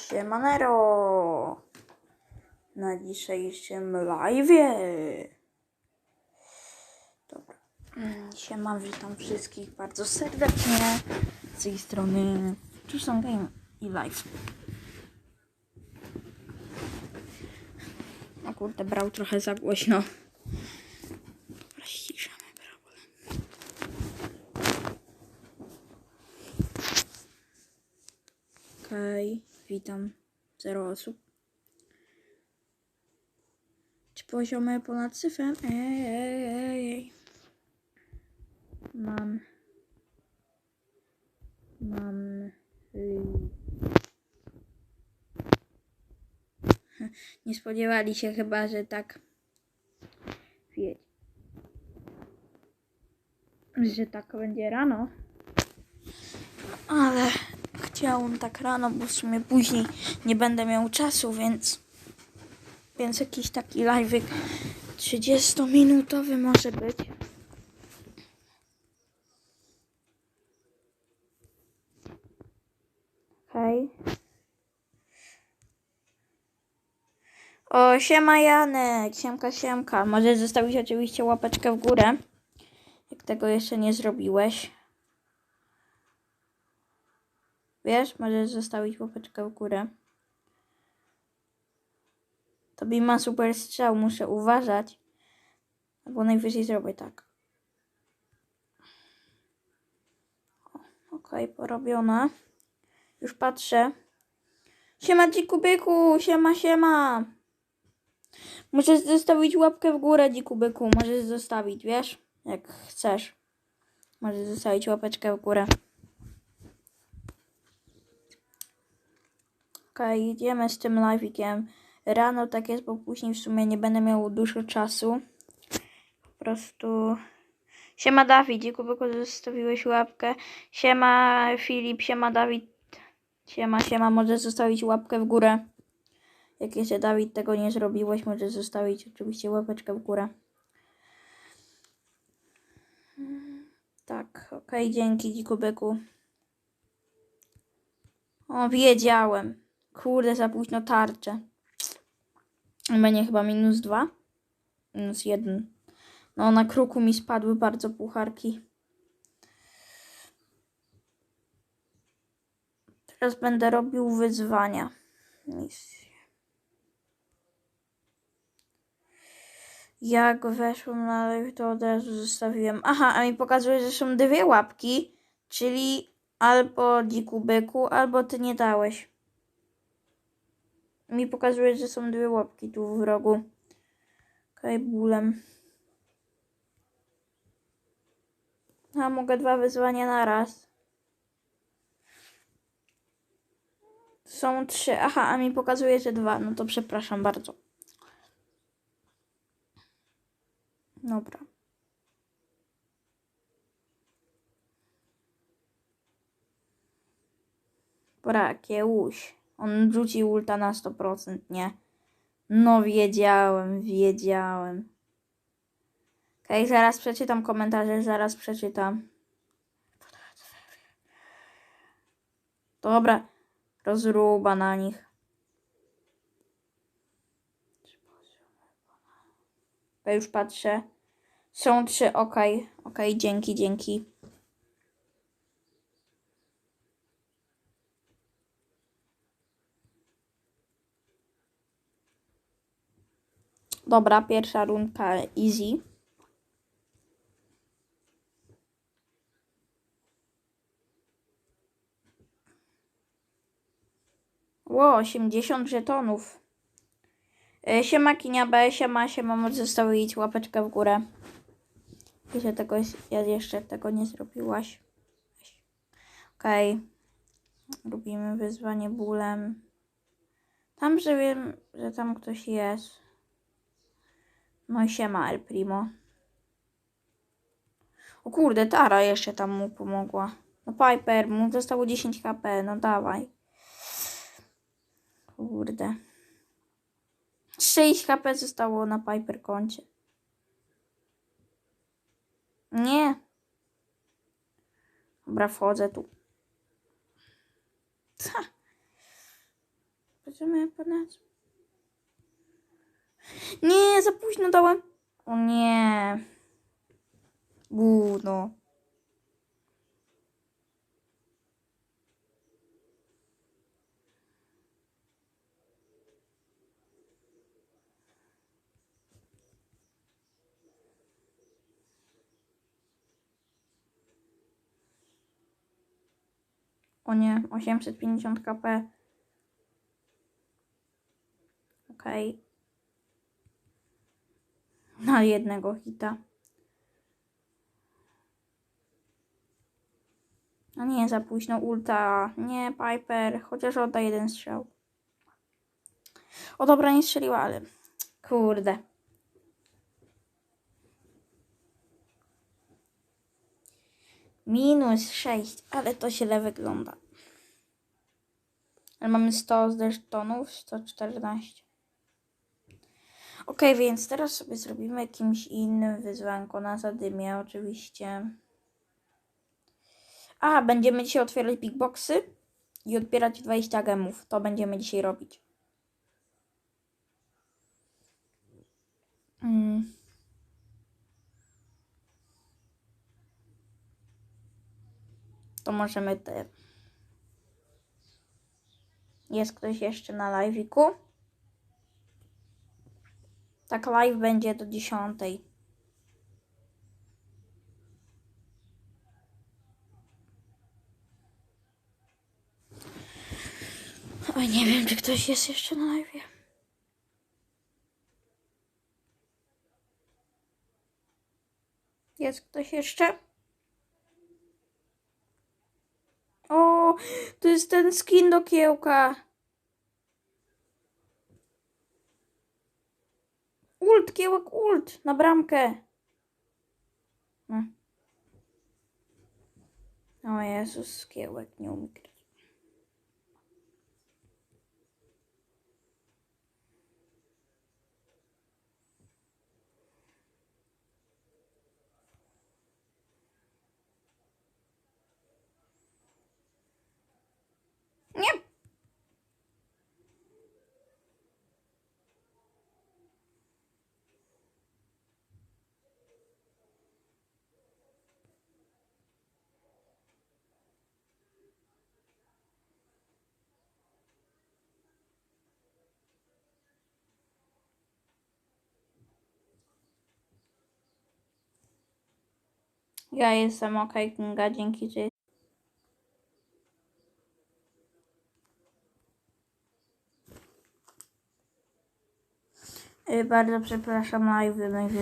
Siemanero! Na dzisiejszym live'ie. Dobra. Mm, Siema, witam wszystkich bardzo serdecznie. Z tej strony Tucson Game i live. O kurde, brał trochę za głośno. Dobra. Okej, witam. Zero osób. Czy poziomy ponad cyfrem? Ej, ej, ej, ej. Mam. Mam. Nie spodziewali się chyba, że tak. Wie. Że tak będzie rano. Ale chciałam tak rano, bo w sumie później nie będę miał czasu, więc. Więc jakiś taki live'ik 30-minutowy może być. Hej. O, siema Janek, siemka, siemka. Możesz zostawić oczywiście łapeczkę w górę, jak tego jeszcze nie zrobiłeś. Wiesz, możesz zostawić łapeczkę w górę. Tobie ma super strzał, muszę uważać. Albo najwyżej zrobię tak. Okej, porobiona. Już patrzę. Siema dziku byku, siema, siema. Możesz zostawić łapkę w górę, dziku byku. Możesz zostawić, wiesz? Jak chcesz. Możesz zostawić łapeczkę w górę. Idziemy z tym live'ikiem. Rano tak jest, bo później w sumie nie będę miał dużo czasu. Po prostu... Siema Dawid, dziękuję, że zostawiłeś łapkę. Siema Filip, siema Dawid. Siema, siema, możesz zostawić łapkę w górę. Jak jeszcze Dawid tego nie zrobiłeś, możesz zostawić oczywiście łapeczkę w górę. Tak, okej, dzięki dzikubyku. O, wiedziałem. Kurde, za późno tarczę. Będzie chyba minus dwa. Minus jeden. No, na kruku mi spadły bardzo pucharki. Teraz będę robił wyzwania. Misje. Jak weszłam na live, to od razu zostawiłem. Aha, a mi pokazuje, że są dwie łapki, czyli albo dziku byku, albo ty nie dałeś. Mi pokazuje, że są dwie łapki tu w rogu. Kajbulem. A mogę dwa wyzwania na raz. Są trzy. Aha, a mi pokazuje, że dwa. No to przepraszam bardzo. Dobra. Brakiełuś. On rzuci ulta na 100%, nie? No wiedziałem, wiedziałem. Okej, zaraz przeczytam komentarze, zaraz przeczytam. Dobra, rozruba na nich. Ja już patrzę. Są trzy, okej, okej, dzięki, dzięki. Dobra, pierwsza rundka easy. Ło, 80 żetonów. E, Siema Kinia B, siema, siema, możesz zostawić łapeczkę w górę. Jeszcze tego, ja jeszcze tego nie zrobiłaś. Okej. Robimy wyzwanie bólem. Tam, że wiem, że tam ktoś jest. No i siema El Primo. O kurde, Tara jeszcze tam mu pomogła. No Piper, mu zostało 10 HP, no dawaj. Kurde. 6 HP zostało na Piper koncie. Nie. Dobra, wchodzę tu. Ha. Rozumiemy ponad. Nie, za późno dałem. O nie. Gówno. O nie, 850 kp. Okej. Na jednego hita. No nie, za późno ulta. Nie, Piper. Chociaż odda jeden strzał. O dobra, nie strzeliła, ale... Kurde. Minus 6, ale to źle wygląda. Ale mamy 100 tonów, 114. Ok, więc teraz sobie zrobimy jakimś innym wyzwanko na zadymie, oczywiście. A, będziemy dzisiaj otwierać big boxy i odbierać 20 gemów. To będziemy dzisiaj robić. Mm. To możemy te. Jest ktoś jeszcze na live'iku? Tak, live będzie do 10. Oj, nie wiem, czy ktoś jest jeszcze na live. Jest ktoś jeszcze? O, to jest ten skin do kiełka. Ult, kiełek, ult, na bramkę. No. O Jezus, kiełek nie umie Ja jestem ok, Kinga, dzięki, że Y, Bardzo przepraszam, live będzie